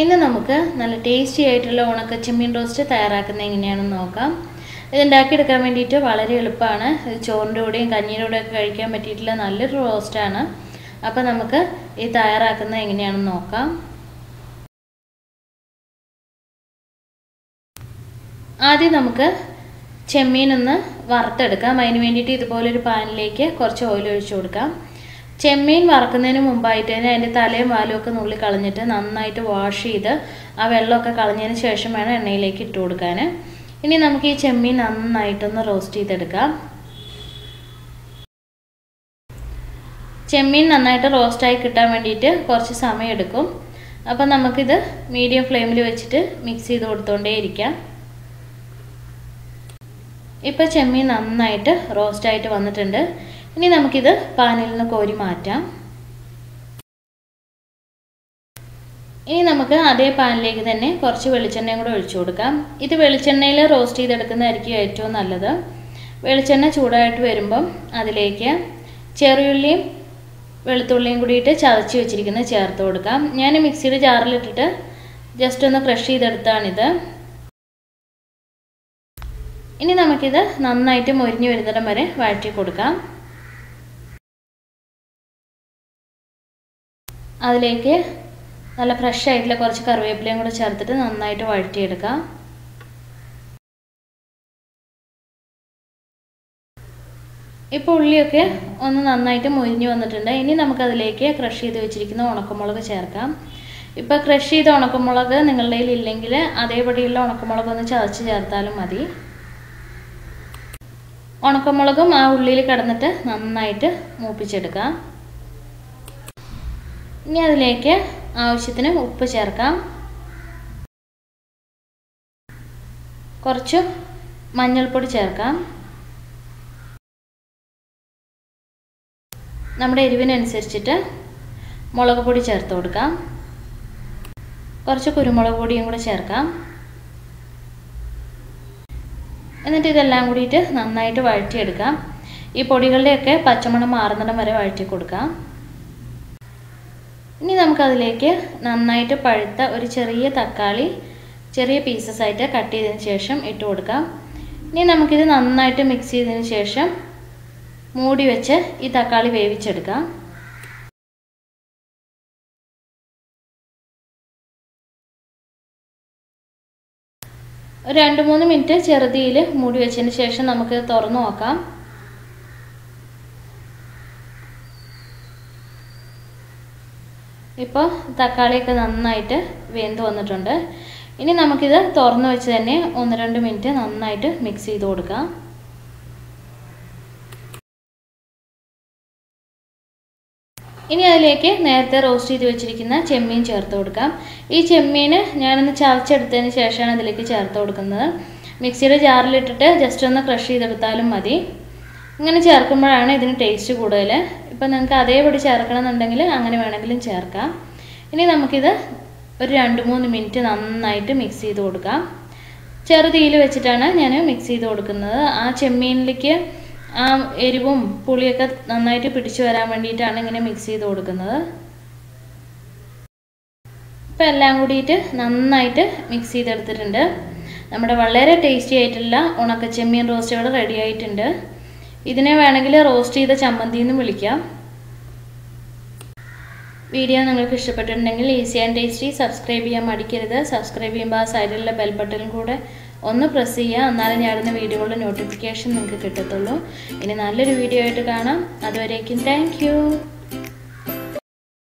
ഇന്ന് നമുക്ക് നല്ല ടേസ്റ്റി ആയിട്ടുള്ള ഉണക്ക ചെമ്മീൻ റോസ്റ്റ് തയ്യാറാക്കുന്നത് എങ്ങനെയാണെന്ന് നോക്കാം. ഇത് ഉണ്ടാക്കിയെടുക്കാൻ വേണ്ടിയിട്ട് വളരെ എളുപ്പമാണ്. ഇത് ചോറിന്റെ കൂടെയും കഞ്ഞിയുടെ കൂടെയൊക്കെ കഴിക്കാൻ പറ്റിയിട്ടുള്ള നല്ലൊരു റോസ്റ്റാണ് അപ്പോൾ നമുക്ക് ഇത് തയ്യാറാക്കുന്നത് എങ്ങനെയാണെന്ന് നോക്കാം. ആദ്യം നമുക്ക് ചെമ്മീൻ ഒന്ന് വറുത്തെടുക്കാം. അതിന് വേണ്ടിയിട്ട് ഇതുപോലൊരു പാനിലേക്ക് കുറച്ച് ഓയിൽ ഒഴിച്ചു കൊടുക്കാം. ചെമ്മീൻ വറക്കുന്നതിന് മുമ്പായിട്ട് തന്നെ അതിന്റെ തലയും വാലും ഒക്കെ നുള്ളി കളഞ്ഞിട്ട് നന്നായിട്ട് വാഷ് ചെയ്ത് ആ വെള്ളമൊക്കെ കളഞ്ഞതിന് ശേഷം വേണം എണ്ണയിലേക്ക് ഇട്ട് കൊടുക്കാൻ. ഇനി നമുക്ക് ഈ ചെമ്മീൻ നന്നായിട്ടൊന്ന് റോസ്റ്റ് ചെയ്തെടുക്കാം. ചെമ്മീൻ നന്നായിട്ട് റോസ്റ്റായി കിട്ടാൻ വേണ്ടിയിട്ട് കുറച്ച് സമയം എടുക്കും. അപ്പം നമുക്കിത് മീഡിയം ഫ്ലെയിമിൽ വെച്ചിട്ട് മിക്സ് ചെയ്ത് കൊടുത്തോണ്ടേ ഇരിക്കാം. ഇപ്പോൾ ചെമ്മീൻ നന്നായിട്ട് റോസ്റ്റായിട്ട് വന്നിട്ടുണ്ട്. ഇനി നമുക്കിത് പാനിൽ നിന്ന് കോരി മാറ്റാം. ഇനി നമുക്ക് അതേ പാനിലേക്ക് തന്നെ കുറച്ച് വെളിച്ചെണ്ണയും കൂടെ ഒഴിച്ചു കൊടുക്കാം. ഇത് വെളിച്ചെണ്ണയിൽ റോസ്റ്റ് ചെയ്തെടുക്കുന്നതായിരിക്കും ഏറ്റവും നല്ലത്. വെളിച്ചെണ്ണ ചൂടായിട്ട് വരുമ്പം അതിലേക്ക് ചെറിയുള്ളിയും വെളുത്തുള്ളിയും കൂടിയിട്ട് ചതച്ച് വെച്ചിരിക്കുന്നത് ചേർത്ത് കൊടുക്കാം. ഞാൻ മിക്സിയുടെ ജാറിലിട്ടിട്ട് ജസ്റ്റ് ഒന്ന് ക്രഷ് ചെയ്തെടുത്താണിത്. ഇനി നമുക്കിത് നന്നായിട്ട് മൊരിഞ്ഞു വരുന്നിടം വരെ വഴറ്റി കൊടുക്കാം. അതിലേക്ക് നല്ല ഫ്രഷ് ആയിട്ടുള്ള കുറച്ച് കറിവേപ്പിലയും കൂടെ ചേർത്തിട്ട് നന്നായിട്ട് വഴറ്റിയെടുക്കാം. ഇപ്പോൾ ഉള്ളിയൊക്കെ ഒന്ന് നന്നായിട്ട് മുരിഞ്ഞു വന്നിട്ടുണ്ട്. ഇനി നമുക്കതിലേക്ക് ക്രഷ് ചെയ്ത് വെച്ചിരിക്കുന്ന ഉണക്കമുളക് ചേർക്കാം. ഇപ്പോൾ ക്രഷ് ചെയ്ത ഉണക്കമുളക് നിങ്ങളുടെ കയ്യിൽ ഇല്ലെങ്കിൽ അതേപടിയുള്ള ഉണക്കമുളക് ഒന്ന് ചതച്ച് ചേർത്താലും മതി. ഉണക്കമുളകും ആ ഉള്ളിയിൽ കിടന്നിട്ട് നന്നായിട്ട് മൂപ്പിച്ചെടുക്കാം. ഇനി അതിലേക്ക് ആവശ്യത്തിന് ഉപ്പ് ചേർക്കാം. കുറച്ച് മഞ്ഞൾപ്പൊടി ചേർക്കാം. നമ്മുടെ എരിവിനനുസരിച്ചിട്ട് മുളക് പൊടി ചേർത്ത് കൊടുക്കാം. കുറച്ച് കുരുമുളക് പൊടിയും കൂടെ ചേർക്കാം. എന്നിട്ട് ഇതെല്ലാം കൂടിയിട്ട് നന്നായിട്ട് വഴറ്റിയെടുക്കാം. ഈ പൊടികളുടെയൊക്കെ പച്ചമണം മാറുന്നിടം വരെ വഴറ്റി കൊടുക്കാം ഇനി നമുക്കതിലേക്ക് നന്നായിട്ട് പഴുത്ത ഒരു ചെറിയ തക്കാളി ചെറിയ പീസസ് ആയിട്ട് കട്ട് ചെയ്തതിന് ശേഷം ഇട്ട് കൊടുക്കാം. ഇനി നമുക്കിത് നന്നായിട്ട് മിക്സ് ചെയ്തതിന് ശേഷം മൂടി വെച്ച് ഈ തക്കാളി വേവിച്ചെടുക്കാം. ഒരു രണ്ട് മൂന്ന് മിനിറ്റ് ചെറുതിയിൽ മൂടി വെച്ചതിന് ശേഷം നമുക്ക് തുറന്നു നോക്കാം. ഇപ്പോൾ തക്കാളിയൊക്കെ നന്നായിട്ട് വെന്ത് വന്നിട്ടുണ്ട്. ഇനി നമുക്കിത് തുറന്നു വെച്ച് തന്നെ ഒന്ന് രണ്ട് മിനിറ്റ് നന്നായിട്ട് മിക്സ് ചെയ്ത് കൊടുക്കാം. ഇനി അതിലേക്ക് നേരത്തെ റോസ്റ്റ് ചെയ്ത് വെച്ചിരിക്കുന്ന ചെമ്മീൻ ചേർത്ത് കൊടുക്കാം. ഈ ചെമ്മീൻ ഞാനൊന്ന് ചവച്ചെടുത്തതിന് ശേഷമാണ് അതിലേക്ക് ചേർത്ത് കൊടുക്കുന്നത്. മിക്സിയുടെ ജാറിലിട്ടിട്ട് ജസ്റ്റ് ഒന്ന് ക്രഷ് ചെയ്തെടുത്താലും മതി. ഇങ്ങനെ ചേർക്കുമ്പോഴാണ് ഇതിന് ടേസ്റ്റ് കൂടുതൽ ഇപ്പം നിങ്ങൾക്ക് അതേപടി ചേർക്കണമെന്നുണ്ടെങ്കിൽ അങ്ങനെ വേണമെങ്കിലും ചേർക്കാം. ഇനി നമുക്കിത് ഒരു രണ്ട് മൂന്ന് മിനിറ്റ് നന്നായിട്ട് മിക്സ് ചെയ്ത് കൊടുക്കാം. ചെറുതീയിൽ വെച്ചിട്ടാണ് ഞാൻ മിക്സ് ചെയ്ത് കൊടുക്കുന്നത്. ആ ചെമ്മീനിലേക്ക് ആ എരിവും പുളിയൊക്കെ നന്നായിട്ട് പിടിച്ചു വരാൻ വേണ്ടിയിട്ടാണ് ഇങ്ങനെ മിക്സ് ചെയ്ത് കൊടുക്കുന്നത്. ഇപ്പം എല്ലാം കൂടിയിട്ട് നന്നായിട്ട് മിക്സ് ചെയ്തെടുത്തിട്ടുണ്ട്. നമ്മുടെ വളരെ ടേസ്റ്റി ആയിട്ടുള്ള ഉണക്ക ചെമ്മീൻ റോസ്റ്റുകൾ റെഡി ആയിട്ടുണ്ട്. ഇതിനെ വേണമെങ്കിൽ റോസ്റ്റ് ചെയ്ത ചമ്മന്തി എന്ന് വിളിക്കാം. വീഡിയോ നിങ്ങൾക്ക് ഇഷ്ടപ്പെട്ടിട്ടുണ്ടെങ്കിൽ ഈസി ആൻഡ് ടേസ്റ്റി സബ്സ്ക്രൈബ് ചെയ്യാൻ മടിക്കരുത്. സബ്സ്ക്രൈബ് ചെയ്യുമ്പോൾ ആ സൈഡിലുള്ള ബെൽ ബട്ടണും കൂടെ ഒന്ന് പ്രസ് ചെയ്യുക. എന്നാലും ഞാനിടുന്ന വീഡിയോകളുടെ നോട്ടിഫിക്കേഷൻ നിങ്ങൾക്ക് കിട്ടത്തുള്ളൂ. ഇനി നല്ലൊരു വീഡിയോ ആയിട്ട് കാണാം. അതുവരേക്കും താങ്ക്